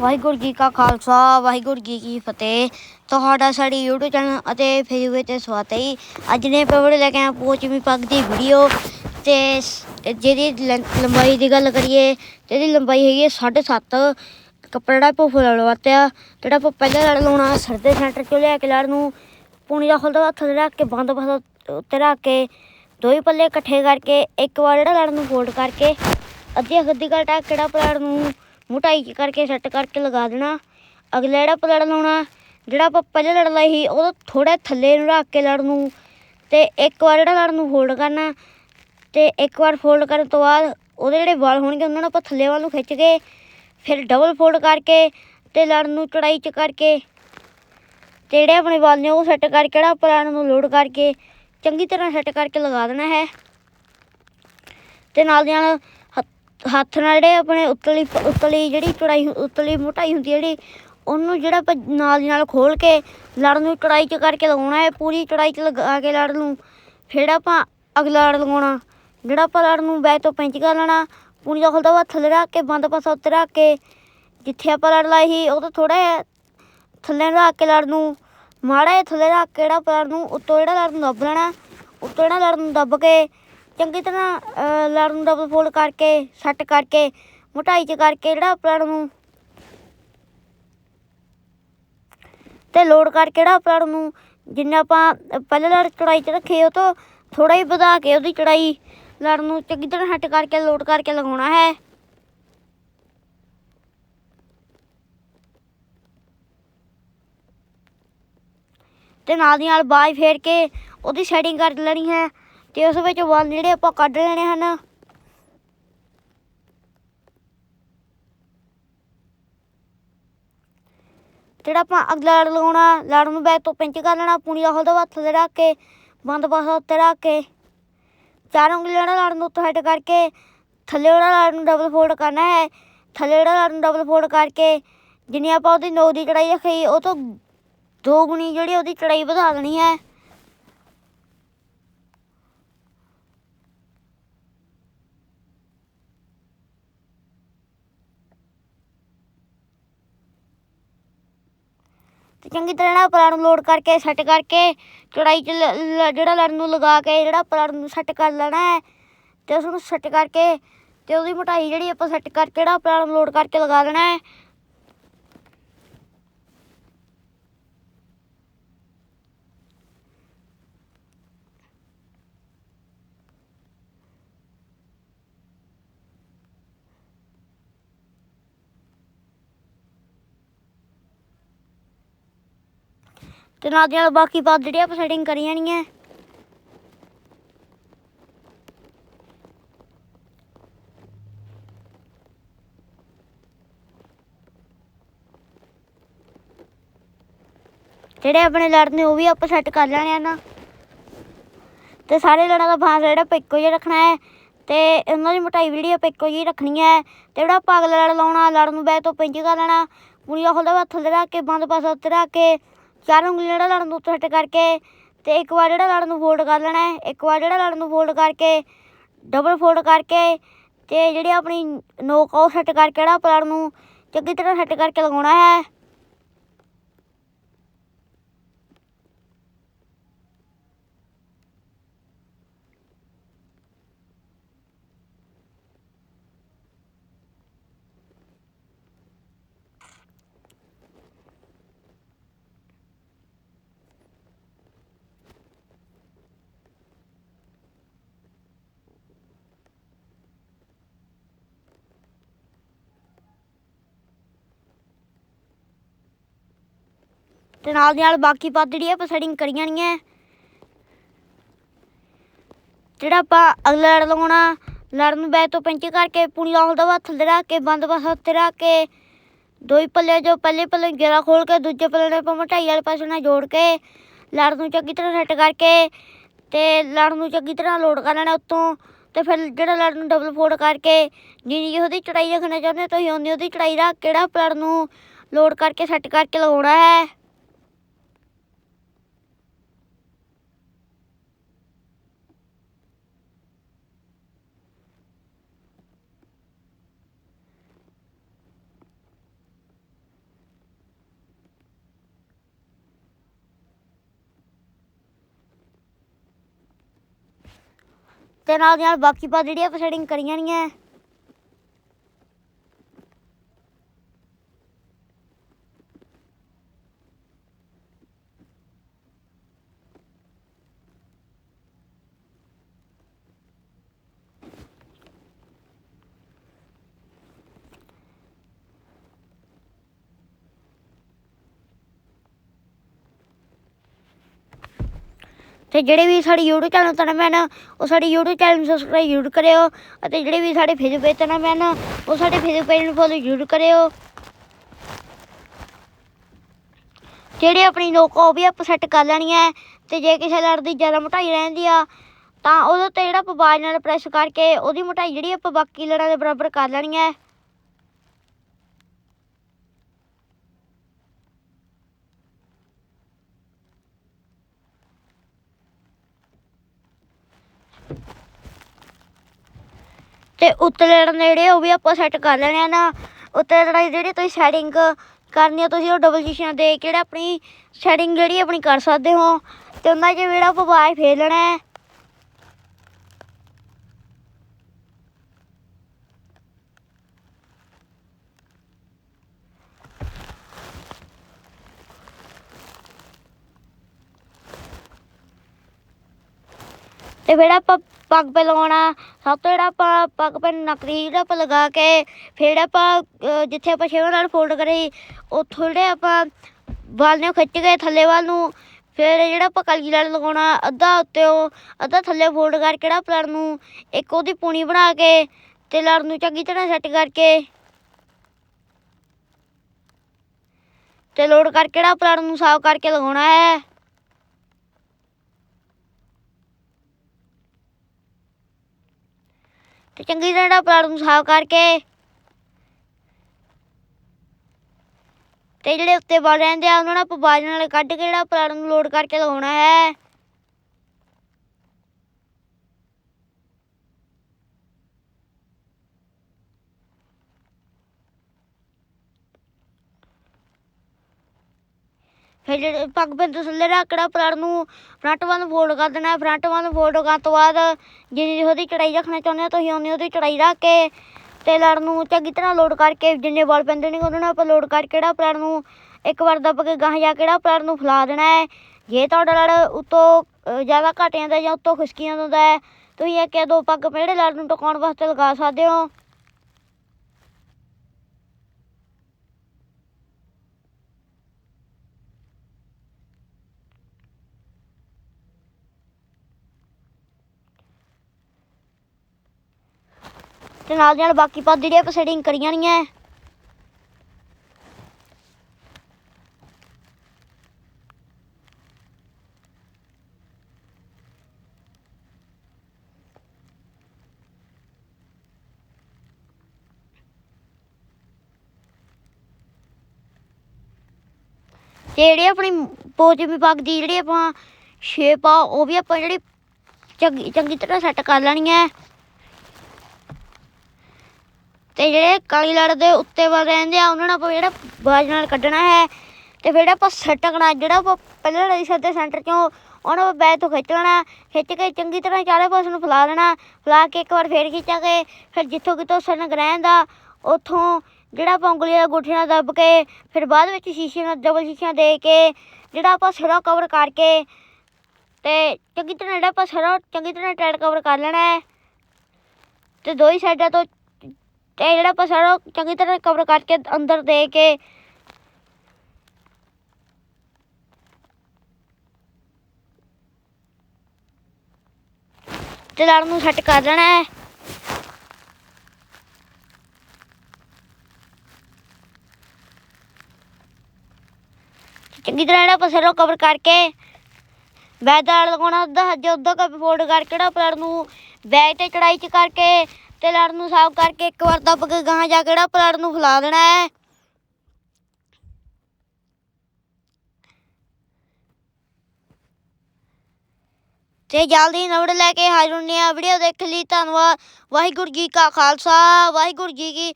ਵਾਹਿਗੁਰੂ ਜੀ ਕਾ ਖਾਲਸਾ, ਵਾਹਿਗੁਰੂ ਜੀ ਕੀ ਫਤਿਹ। ਤੁਹਾਡਾ ਸਾਡੀ YouTube ਚੈਨਲ ਅਤੇ Facebook ਤੇ ਸਵਾਗਤ ਹੈ ਜੀ। ਅੱਜ ਨੇ ਪਵੜ ਲੈ ਕੇ ਆਇਆ ਪੋਚਵੀਂ ਪੱਗ ਦੀ ਵੀਡੀਓ। ਤੇ ਜਿਹਦੀ ਲੈਂ- ਲੰਬਾਈ ਦੀ ਗੱਲ ਕਰੀਏ ਤੇ ਇਹਦੀ ਲੰਬਾਈ ਹੈਗੀ ਹੈ 7.5 ਕੱਪੜਾ ਆਪਾਂ ਫੁੱਲ ਲਵਾਤਿਆ ਜਿਹੜਾ ਆਪਾਂ ਪਹਿਲਾਂ ਲੜ ਲਾਉਣਾ ਸਰਦੇ ਸੈਂਟਰ ਚੋਂ ਲਿਆ ਕੇ ਲੜ ਨੂੰ, ਪੂਣੀ ਦਾ ਖੁੱਲਦਾ ਹੱਥ ਰੱਖ ਕੇ, ਬੰਦ ਪਾਸਾ ਉੱਤੇ ਰੱਖ ਕੇ ਦੋ ਹੀ ਪੱਲੇ ਇਕੱਠੇ ਕਰਕੇ, ਇੱਕ ਵਾਰ ਜਿਹੜਾ ਲੜ ਨੂੰ ਫੋਲਡ ਕਰਕੇ ਅੱਧੀ ਅੱਧੀ ਕਰ ਟੱਕ ਕਿਹੜਾ ਪਲੜ ਨੂੰ ਮੋਟਾਈ ਚ ਕਰਕੇ ਸੈੱਟ ਕਰਕੇ ਲਗਾ ਦੇਣਾ। ਅਗਲਾ ਜਿਹੜਾ ਪਲੜ ਲਾਉਣਾ, ਜਿਹੜਾ ਆਪਾਂ ਪਹਿਲੇ ਲੜ ਲਾਈ ਸੀ, ਉਹ ਥੋੜਾ ਥੱਲੇ ਨੂੰ ਰੱਖ ਕੇ ਲੜ ਨੂੰ। ਤੇ ਇੱਕ ਵਾਰ ਜਿਹੜਾ ਲੜ ਨੂੰ ਫੋਲਡ ਕਰਨਾ, ਤੇ ਇੱਕ ਵਾਰ ਫੋਲਡ ਕਰਨ ਤੋਂ ਬਾਅਦ ਉਹਦੇ ਜਿਹੜੇ ਵਾਲ ਹੋਣਗੇ, ਉਹਨਾਂ ਨੂੰ ਆਪਾਂ ਥੱਲੇ ਵੱਲ ਨੂੰ ਖਿੱਚ ਕੇ, ਫਿਰ ਡਬਲ ਫੋਲਡ ਕਰਕੇ ਤੇ ਲੜ ਨੂੰ ਚੜਾਈ ਚ ਕਰਕੇ, ਤੇ ਜਿਹੜੇ ਆਪਣੇ ਵਾਲ ਨੇ ਉਹ ਸੈੱਟ ਕਰਕੇ ਜਿਹੜਾ ਆਪਾਂ ਲੜ ਨੂੰ ਲੋਡ ਕਰਕੇ, ਚੰਗੀ ਤਰ੍ਹਾਂ ਸੈੱਟ ਕਰਕੇ ਲਗਾ ਦੇਣਾ ਹੈ। ਤੇ ਨਾਲ ਦੀ ਨਾਲ ਹੱਥ- ਨਾਲ ਜਿਹੜੇ ਆਪਣੇ ਉਤਲੀ ਉਤਲੀ ਜਿਹੜੀ ਚੜਾਈ ਉਤਲੀ ਮੋਟਾਈ ਹੁੰਦੀ ਹੈ ਜਿਹੜੀ, ਉਹਨੂੰ ਜਿਹੜਾ ਆਪਾਂ ਨਾਲ ਦੀ ਨਾਲ ਖੋਲ ਕੇ ਲੜ ਨੂੰ ਚੜਾਈ ਚ ਕਰਕੇ ਲਗਾਉਣਾ ਹੈ, ਪੂਰੀ ਚੜਾਈ ਚ ਲਗਾ ਕੇ ਲੜ ਨੂੰ ਫਿਰ ਆਪਾਂ ਅਗਲਾ ਲੜ ਲਗਾਉਣਾ, ਜਿਹੜਾ ਆਪਾਂ ਲੜ ਨੂੰ ਬੈਕ ਤੋਂ ਪੈਂਚ ਕਰ ਲੈਣਾ, ਪੂਰੀ ਦਾ ਖੁੱਲਦਾ ਵਾ ਥੱਲੇ ਰੱਖ ਕੇ, ਬੰਦ ਪਾਸਾ ਉੱਤੇ ਰੱਖ ਕੇ, ਜਿੱਥੇ ਆਪਾਂ ਲੜ ਲਾਈ ਸੀ, ਉਹ ਤੋਂ ਥੋੜਾ ਜਿਹਾ ਥੱਲੇ ਰੱਖ ਕੇ ਲੜ ਨੂੰ ਮਾੜਾ ਜਿਹਾ ਥੱਲੇ ਰੱਖ ਕੇ ਜਿਹੜਾ ਲੜ ਨੂੰ ਉੱਤੋਂ ਜਿਹੜਾ ਲੜ ਨੂੰ ਦੱਬ ਲੈਣਾ, ਉੱਤੋਂ ਜਿਹੜਾ ਲੜ ਨੂੰ ਦੱਬ ਕੇ ਚੰਗੀ ਤਰ੍ਹਾਂ ਲੜ ਨੂੰ ਡਬਲ ਫੋਲਡ ਕਰਕੇ ਸੈੱਟ ਕਰਕੇ, ਮੋਟਾਈ ਚ ਕਰਕੇ ਜਿਹੜਾ ਲੜ ਨੂੰ ਤੇ ਲੋਡ ਕਰਕੇ ਜਿਹੜਾ ਲੜ ਨੂੰ ਜਿੰਨਾ ਆਪਾਂ ਪਹਿਲੇ ਲੜ ਚੜਾਈ ਚ ਰੱਖੇ, ਉਹ ਤੋਂ ਥੋੜਾ ਹੀ ਵਧਾ ਕੇ ਉਹਦੀ ਚੜਾਈ ਲੜ ਨੂੰ ਚੰਗੀ ਤਰ੍ਹਾਂ ਸੈੱਟ ਕਰਕੇ ਲੋਡ ਕਰਕੇ ਲਗਾਉਣਾ ਹੈ। ਤੇ ਨਾਲ ਦੀ ਨਾਲ ਬਾਜ ਫੇਰ ਕੇ ਉਹਦੀ ਸੈਟਿੰਗ ਕਰ ਲੈਣੀ ਹੈ। ਤੇ ਉਸ ਵਿੱਚ ਵਾਲ ਜਿਹੜੇ ਆਪਾਂ ਕੱਢ ਲੈਣੇ ਹਨ। ਜਿਹੜਾ ਆਪਾਂ ਅਗਲਾ ਲੜ ਲਗਾਉਣਾ ਲੜ ਨੂੰ ਬੈਕ ਤੋਂ ਪਿੰਚ ਕਰ ਲੈਣਾ, ਪੂਣੀ ਦਾ ਹਲਦਾ ਹੱਥ ਤੇ ਰੱਖ ਕੇ, ਬੰਦ ਪਾਸਾ ਉੱਤੇ ਰੱਖ ਕੇ, ਚਾਰ ਉਂਗਲੀਆਂ ਨਾਲ ਲੜ ਨੂੰ ਉੱਤੇ ਹੈਡ ਕਰਕੇ, ਥੱਲੇ ਵਾਲਾ ਲੜ ਨੂੰ ਡਬਲ ਫੋਲਡ ਕਰਨਾ ਹੈ। ਥੱਲੇ ਵਾਲਾ ਲੜ ਨੂੰ ਡਬਲ ਫੋਲਡ ਕਰਕੇ, ਜਿੰਨੀ ਆਪਾਂ ਉਹਦੀ ਨੋਕ ਦੀ ਚੜਾਈ ਰੱਖੀ, ਉਹ ਤੋਂ ਦੋ ਗੁਣੀ ਜਿਹੜੀ ਉਹਦੀ ਚੜਾਈ ਵਧਾ ਦੇਣੀ ਹੈ। ਤੇ ਚੰਗੀ ਤਰ੍ਹਾਂ ਨਾ ਪਲਾਟ ਨੂੰ ਲੋਡ ਕਰਕੇ ਸੈੱਟ ਕਰਕੇ, ਚੜਾਈ ਚ ਲ- ਲ- ਜਿਹੜਾ ਲੜ ਨੂੰ ਲਗਾ ਕੇ ਜਿਹੜਾ ਪਲਾਟ ਨੂੰ ਸੈੱਟ ਕਰ ਲੈਣਾ ਹੈ, ਤੇ ਉਸ ਨੂੰ ਸੈੱਟ ਕਰਕੇ ਤੇ ਉਹਦੀ ਮੋਟਾਈ ਜਿਹੜੀ ਆਪਾਂ ਸੈੱਟ ਕਰਕੇ ਜਿਹੜਾ ਪਲਾਟ ਨੂੰ ਲੋਡ ਕਰਕੇ ਲਗਾ ਲੈਣਾ ਹੈ ਤੇ ਨਾਲ ਦੀ ਨਾਲ ਬਾਕੀ ਬਾਤ ਜਿਹੜੀ ਆਪਾਂ ਸੈਟਿੰਗ ਕਰੀ ਜਾਣੀ ਹੈ ਜਿਹੜੇ ਆਪਣੇ ਲੜ ਨੇ ਉਹ ਵੀ ਆਪਾਂ ਸੈੱਟ ਕਰ ਲੈਣੇ ਆ ਨਾ। ਤੇ ਸਾਰੇ ਲੜਾਂ ਦਾ ਬਾਂਸ ਜਿਹੜਾ ਆਪਾਂ ਇੱਕੋ ਜਿਹਾ ਰੱਖਣਾ ਹੈ, ਤੇ ਉਹਨਾਂ ਦੀ ਮੋਟਾਈ ਵੀ ਜਿਹੜੀ ਆਪਾਂ ਇੱਕੋ ਜਿਹੀ ਰੱਖਣੀ ਹੈ। ਤੇ ਜਿਹੜਾ ਆਪਾਂ ਅਗਲਾ ਲੜ ਲਾਉਣਾ ਲੜ ਨੂੰ ਬੈਕ ਤੋਂ ਪਿੰਜ ਕਰ ਲੈਣਾ ਪੂਰੀ ਦਾ ਖੁੱਲਦਾ ਵਾ ਥੱਲੇ ਰੱਖ ਕੇ, ਬੰਦ ਪਾਸਾ ਉੱਤੇ ਰੱਖ ਕੇ ਚਾਰ ਉਂਗਲੀ ਜਿਹੜਾ ਲੜ ਨੂੰ ਉੱਤੇ ਸੈੱਟ ਕਰਕੇ ਤੇ ਇੱਕ ਵਾਰ ਜਿਹੜਾ ਲੜ ਨੂੰ ਫੋਲਡ ਕਰ ਲੈਣਾ ਹੈ, ਇੱਕ ਵਾਰ ਜਿਹੜਾ ਲੜ ਨੂੰ ਫੋਲਡ ਕਰਕੇ ਡਬਲ ਫੋਲਡ ਕਰਕੇ ਤੇ ਜਿਹੜੀ ਆਪਣੀ ਨੋਕ ਆ ਉਹ ਸੈੱਟ ਕਰਕੇ ਜਿਹੜਾ ਆਪਾਂ ਨੂੰ ਚੰਗੀ ਤਰ੍ਹਾਂ ਸੈੱਟ ਕਰਕੇ ਲਗਾਉਣਾ ਹੈ। ਤੇ ਨਾਲ ਦੀ ਨਾਲ ਬਾਕੀ ਪੱਦ ਜਿਹੜੀ ਆਪਾਂ ਸੈਟਿੰਗ ਕਰੀ ਜਾਣੀ ਹੈ ਜਿਹੜਾ ਆਪਾਂ ਅਗਲਾ ਲੜ ਲਾਉਣਾ ਲੜ ਨੂੰ ਬੈਕ ਤੋਂ ਪਿੰਚ ਕਰਕੇ ਪੂਣੀ ਦਾ ਹਲਦਾ ਵਾ ਥੱਲੇ ਰੱਖ ਕੇ, ਬੰਦ ਪਾਸਾ ਉੱਤੇ ਰੱਖ ਕੇ, ਦੋ ਹੀ ਪੱਲੇ ਜੋ ਪਹਿਲੇ ਪੱਲੇ ਗੇਰਾ ਖੋਲ ਕੇ, ਦੂਜੇ ਪੱਲੇ ਨੇ ਆਪਾਂ ਮਟਾਈ ਵਾਲੇ ਪਾਸੇ ਨਾਲ ਜੋੜ ਕੇ, ਲੜ ਨੂੰ ਚੰਗੀ ਤਰ੍ਹਾਂ ਸੈੱਟ ਕਰਕੇ ਤੇ ਲੜ ਨੂੰ ਚੰਗੀ ਤਰ੍ਹਾਂ ਲੋਡ ਕਰ ਲੈਣਾ ਉੱਤੋਂ ਤੇ ਫਿਰ ਜਿਹੜਾ ਲੜ ਨੂੰ ਡਬਲ ਫੋਲਡ ਕਰਕੇ ਜਿੰਨੀ ਜਿਹੀ ਉਹਦੀ ਚੜਾਈ ਰੱਖਣਾ ਚਾਹੁੰਦੇ ਹੋ, ਤੁਸੀਂ ਉਨੀ ਉਹਦੀ ਚੜਾਈ ਰੱਖ ਕਿਹੜਾ ਜਿਹੜਾ ਲੜ ਨੂੰ ਲੋਡ ਕਰਕੇ ਸੈੱਟ ਕਰਕੇ ਲਗਾਉਣਾ ਹੈ। ਤੇ ਨਾਲ ਦੀ ਨਾਲ ਬਾਕੀ ਪਾ ਜਿਹੜੀਆਂ ਆਪਾਂ ਸੈਟਿੰਗ ਕਰੀਆਂ ਨਹੀਂ ਹੈ ਤੇ ਜਿਹੜੇ ਵੀ ਸਾਡੀ YouTube ਚੈਨਲ ਤੋਂ ਮੈਨ ਉਹ ਸਾਡੇ YouTube ਚੈਨਲ ਨੂੰ ਸਬਸਕ੍ਰਾਈਬ ਜ਼ਰੂਰ ਕਰਿਓ ਅਤੇ ਜਿਹੜੇ ਵੀ ਸਾਡੇ ਫੇਸਬੁੱਕ ਪੇਜ ਤੋਂ ਮੈਨ ਉਹ ਸਾਡੇ ਫੇਸਬੁੱਕ ਪੇਜ ਨੂੰ ਫੋਲੋ ਜ਼ਰੂਰ ਕਰਿਓ। ਜਿਹੜੇ ਆਪਣੀ ਲੋਕ ਉਹ ਵੀ ਆਪਾਂ ਸੈੱਟ ਕਰ ਲੈਣੀ ਹੈ ਤੇ ਜੇ ਕਿਸੇ ਲੜ ਦੀ ਜ਼ਿਆਦਾ ਮੋਟਾਈ ਰਹਿੰਦੀ ਆ, ਤਾਂ ਉਹਦੇ 'ਤੇ ਜਿਹੜਾ ਆਪਾਂ ਬਾਜ ਨਾਲ ਪ੍ਰੈਸ ਕਰਕੇ ਉਹਦੀ ਮੋਟਾਈ ਜਿਹੜੀ ਆਪਾਂ ਬਾਕੀ ਲੜਾਂ ਦੇ ਬਰਾਬਰ ਕਰ ਲੈਣੀ ਹੈ। ਤੇ ਉੱਤੇ ਲੜਨ ਦੇ ਜਿਹੜੇ ਉਹ ਵੀ ਆਪਾਂ ਸੈੱਟ ਕਰ ਲੈਣੇ ਆ ਨਾ ਉੱਤੇ ਲੜਾਈ ਜਿਹੜੀ ਤੁਸੀਂ ਸੈਟਿੰਗ ਕਰਨੀ ਆ, ਤੁਸੀਂ ਉਹ ਡਬਲ ਸ਼ੀਸ਼ਿਆਂ ਦੇ ਕਿਹੜਾ ਆਪਣੀ ਸੈਟਿੰਗ ਜਿਹੜੀ ਆਪਣੀ ਕਰ ਸਕਦੇ ਹੋ, ਤੇ ਉਹਨਾਂ 'ਚ ਜਿਹੜਾ ਆਪਾਂ ਬਾਜ ਫੇਰ ਲੈਣਾ ਹੈ। ਤੇ ਫਿਰ ਆਪਾਂ ਪੱਗ ਪੇ ਲਗਾਉਣਾ ਸਭ ਤੋਂ ਜਿਹੜਾ ਆਪਾਂ ਪੱਗ ਪੇ ਨਕਲੀ ਜਿਹੜਾ ਆਪਾਂ ਲਗਾ ਕੇ ਫਿਰ ਆਪਾਂ ਅਹ, ਜਿੱਥੇ ਆਪਾਂ ਛੇਵਾਂ ਨਾਲ ਫੋਲਡ ਕਰੀ ਉੱਥੋਂ ਜਿਹੜੇ ਆਪਾਂ ਵਾਲ ਨੂੰ ਖਿੱਚ ਕੇ ਥੱਲੇ ਵੱਲ ਨੂੰ ਫਿਰ ਜਿਹੜਾ ਆਪਾਂ ਕਲਗੀ ਲੜ ਲਗਾਉਣਾ ਅੱਧਾ ਉੱਤੇ ਉਹ ਅੱਧਾ ਥੱਲੇ ਫੋਲਡ ਕਰਕੇ ਜਿਹੜਾ ਪਲੜ ਨੂੰ ਇੱਕ ਉਹਦੀ ਪੂਣੀ ਬਣਾ ਕੇ ਤੇ ਲੜ ਨੂੰ ਚੰਗੀ ਤਰ੍ਹਾਂ ਸੈੱਟ ਕਰਕੇ ਤੇ ਲੋਡ ਕਰਕੇ ਜਿਹੜਾ ਪਲੜ ਨੂੰ ਸਾਫ਼ ਕਰਕੇ ਲਗਾਉਣਾ ਹੈ। ਤੇ ਚੰਗੀ ਤਰ੍ਹਾਂ ਜਿਹੜਾ ਪਲਾਟ ਨੂੰ ਸਾਫ਼ ਕਰਕੇ। ਤੇ ਜਿਹੜੇ ਉੱਤੇ ਵਾਲ ਰਹਿੰਦੇ ਆ, ਉਹਨਾਂ ਨੂੰ ਆਪਾਂ ਬਾਜ ਨਾਲ ਕੱਢ ਕੇ ਜਿਹੜਾ ਪਲਾਟ ਨੂੰ ਲੋਡ ਕਰਕੇ ਲਗਾਉਣਾ ਹੈ। ਫਿਰ ਜਿਹੜੇ ਪੱਗ ਬੰਦ ਥੱਲੇ ਰੱਖ ਕਿਹੜਾ ਪਲਾਟ ਨੂੰ ਫਰੰਟ ਵੱਲ ਨੂੰ ਫੋਲਡ ਕਰ ਦੇਣਾ। ਫਰੰਟ ਵੱਲ ਨੂੰ ਫੋਲਡ ਕਰਨ ਤੋਂ ਬਾਅਦ ਜਿੰਨੀ ਉਹਦੀ ਚੜਾਈ ਰੱਖਣਾ ਚਾਹੁੰਦੇ ਹੋ, ਤੁਸੀਂ ਉਨੀ ਉਹਦੀ ਚੜਾਈ ਰੱਖ ਕੇ ਤੇ ਲੜ ਨੂੰ ਚੰਗੀ ਤਰ੍ਹਾਂ ਲੋਡ ਕਰਕੇ ਜਿੰਨੇ ਵਾਲ ਪੈਂਦੇ ਨੇ ਉਹਨਾਂ ਨੂੰ ਆਪਾਂ ਲੋਡ ਕਰਕੇ ਜਿਹੜਾ ਪਲਾਟ ਨੂੰ ਇੱਕ ਵਾਰ ਦੱਬ ਕੇ ਗਾਹਾਂ ਜਾ ਕੇ ਜਿਹੜਾ ਨੂੰ ਫੈਲਾ ਦੇਣਾ ਹੈ। ਜੇ ਤੁਹਾਡਾ ਲੜ ਉਤੋਂ ਜ਼ਿਆਦਾ ਘੱਟ ਦਾ ਜਾਂ ਉਤੋਂ ਖੁਸ਼ਕੀਆਂ ਜਾਂਦਾ ਹੈ, ਤੁਸੀਂ ਇੱਕ ਜਾਂ ਦੋ ਪੱਗ ਜਿਹੜੇ ਲੜ ਨੂੰ ਟਿਕਾਉਣ ਵਾਸਤੇ ਲਗਾ ਸਕਦੇ ਹੋ। ਤੇ ਨਾਲ ਦੀ ਨਾਲ ਬਾਕੀ ਪੱਗ ਜਿਹੜੀ ਆਪਾਂ ਸੈਟਿੰਗ ਕਰੀ ਜਾਣੀ ਹੈ ਤੇ ਜਿਹੜੀ ਆਪਣੀ ਪੋਚਮੀ ਪੱਗ ਦੀ ਜਿਹੜੀ ਆਪਾਂ ਸ਼ੇਪ ਆ, ਉਹ ਵੀ ਆਪਾਂ ਜਿਹੜੀ ਚੰਗੀ ਚੰਗੀ ਤਰ੍ਹਾਂ ਸੈੱਟ ਕਰ ਲੈਣੀ ਹੈ ਤੇ ਜਿਹੜੇ ਕਾਲੀ ਲੜ ਦੇ ਉੱਤੇ ਵੱਲ ਰਹਿੰਦੇ ਆ, ਉਹਨਾਂ ਨੂੰ ਆਪਾਂ ਜਿਹੜਾ ਬਾਜ ਨਾਲ ਕੱਢਣਾ ਹੈ ਤੇ ਫਿਰ ਆਪਾਂ ਸਟਕਣਾ ਜਿਹੜਾ ਆਪਾਂ ਪਹਿਲਾਂ ਲੜੀ ਸਕਦੇ ਸੈਂਟਰ ਚੋਂ ਉਹਨਾਂ ਨੂੰ ਬੈਕ ਤੋਂ ਖਿੱਚ ਲੈਣਾ ਖਿੱਚ ਕੇ ਚੰਗੀ ਤਰ੍ਹਾਂ ਚਾਰੇ ਪਾਸੇ ਨੂੰ ਫੈਲਾ ਲੈਣਾ ਫੈਲਾ ਕੇ ਇੱਕ ਵਾਰ ਫੇਰ ਖਿੱਚਾਂਗੇ। ਫਿਰ ਜਿੱਥੋਂ ਕਿਤੋਂ ਸਨ ਗ੍ਰਹਿਣ ਦਾ, ਉੱਥੋਂ ਜਿਹੜਾ ਆਪਾਂ ਉਂਗਲੀ ਦਾ ਗੁੱਠੇ ਨਾਲ ਦੱਬ ਕੇ, ਫਿਰ ਬਾਅਦ ਵਿੱਚ ਸ਼ੀਸ਼ੇ ਨਾਲ ਡਬਲ ਸ਼ੀਸ਼ਿਆਂ ਦੇ ਕੇ, ਜਿਹੜਾ ਆਪਾਂ ਸਿਰਾ ਕਵਰ ਕਰਕੇ ਤੇ ਚੰਗੀ ਤਰ੍ਹਾਂ ਜਿਹੜਾ ਆਪਾਂ ਸਿਰਾ ਚੰਗੀ ਤਰ੍ਹਾਂ ਟਾਈਟ ਕਵਰ ਕਰ ਲੈਣਾ ਹੈ। ਤੇ ਦੋ ਹੀ ਸਾਈਡਾਂ ਤੋਂ ਤੇ ਜਿਹੜਾ ਆਪਾਂ ਸਾਰਾ ਚੰਗੀ ਤਰ੍ਹਾਂ ਕਵਰ ਕਰਕੇ ਅੰਦਰ ਦੇ ਕੇ ਤੇ ਲੜ ਨੂੰ ਸੈੱਟ ਕਰ ਦੇਣਾ ਹੈ। ਚੰਗੀ ਤਰ੍ਹਾਂ ਜਿਹੜਾ ਆਪਾਂ ਸਾਰਾ ਕਵਰ ਕਰਕੇ ਵੈਦ ਦਾ ਲਗਾਉਣਾ, ਅੱਧਾ ਜੇ ਉੱਧਾ ਕਾ ਫੋਲਡ ਕਰਕੇ ਜਿਹੜਾ ਪਲੜ ਨੂੰ ਬੈਕ ਤੇ ਚੜਾਈ ਚ ਕਰਕੇ ਤੇ ਲੜ ਨੂੰ ਸਾਫ਼ ਕਰਕੇ ਇੱਕ ਵਾਰ ਦੱਬ ਕੇ ਗਾਂ ਜਾ ਕੇ ਪਲੜ ਨੂੰ ਫੈਲਾ ਦੇਣਾ ਹੈ। ਤੇ ਜਲਦੀ ਨਵੜ ਲੈ ਕੇ ਹਾਜ਼ਰ ਹੁੰਦੇ ਆ, ਵੀਡੀਓ ਦੇਖ ਲਈ ਧੰਨਵਾਦ। ਵਾਹਿਗੁਰੂ ਜੀ ਕਾ ਖਾਲਸਾ, ਵਾਹਿਗੁਰੂ ਜੀ ਕੀ